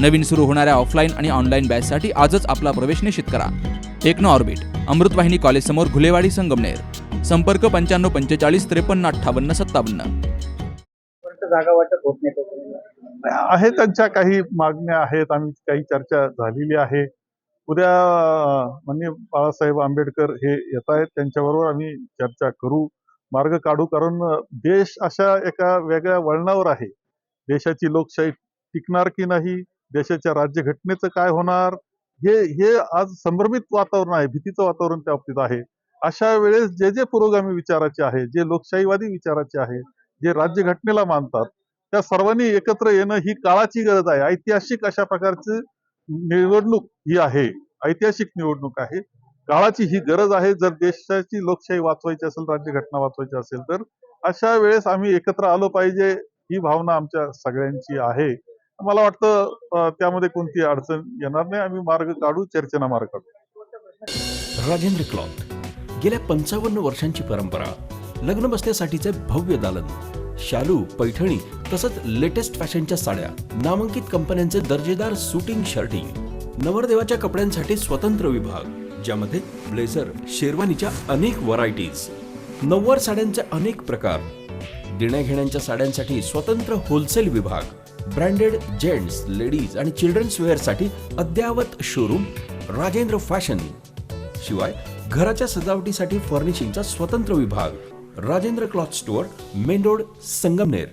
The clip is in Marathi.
नवीन सुरू होणाऱ्या ऑफलाईन आणि ऑनलाईन बॅचसाठी आजच आपला प्रवेश निश्चित करा. टेक्नो ऑर्बिट अमृतवाहिनी कॉलेज समोर घुलेवाडी संगमनेर. संपर्क पंच्याण्णव पंचेचाळीस त्रेपन्न अठ्ठावन्न सत्तावन्न. परंतु जागा वाटप होत नाही तोपर्यंत. आहे त्यांच्या काही मागण्या आहेत आम्ही काही चर्चा झालेली आहे. उद्या माननीय बाळासाहेब आंबेडकर हे येत आहेत त्यांच्याबरोबर आम्ही चर्चा करू. मार्ग काढू कारण देश अशा एका वेगळ्या वळणावर आहे. देशाची लोकशाही टिकणार की नाही देशाच्या राज्यघटनेचं काय होणार? हे हे आज संभ्रमित वातावरण आहे भीतीचं वातावरण त्या बाबतीत आहे. अशा वेळेस जे जे पुरोगामी विचाराचे आहे जे लोकशाहीवादी विचाराचे आहे जे राज्यघटनेला मानतात त्या सर्वांनी एकत्र येणं ही काळाची गरज आहे. ऐतिहासिक अशा प्रकारची निवडणूक ही आहे. ऐतिहासिक निवडणूक आहे. काळाची ही गरज आहे. जर देशाची लोकशाही वाचवायची असेल राज्यघटना वाचवायची असेल तर अशा वेळेस आम्ही एकत्र आलो पाहिजे ही भावना आमच्या सगळ्यांची आहे. मला वाटतं त्यामध्ये कोणती अडचण येणार नाही. आम्ही मार्ग काढू चर्चेना मार्ग काढू. राजेंद्र क्लॉथ. गेल्या पंचावन्न वर्षांची परंपरा लग्न बसण्यासाठीचे भव्य दालन शालू पैठणी तसंच लेटेस्ट फॅशनच्या साड्या नामांकित कंपन्यांचे दर्जेदार सुटिंग शर्टिंग नवरदेवाच्या कपड्यांसाठी स्वतंत्र विभाग ज्यामध्ये ब्लेझर शेरवानीच्या अनेक व्हरायटीज नव्वार साड्यांचे अनेक प्रकार देण्याघेण्यांच्या साड्यांसाठी स्वतंत्र होलसेल विभाग ब्रँडेड जेंट्स लेडीज आणि चिल्ड्रन्स वेअरसाठी अद्ययावत शोरूम राजेंद्र फॅशन. शिवाय घराच्या सजावटीसाठी फर्निशिंगचा स्वतंत्र विभाग Rajendra cloth store main road Sangamner.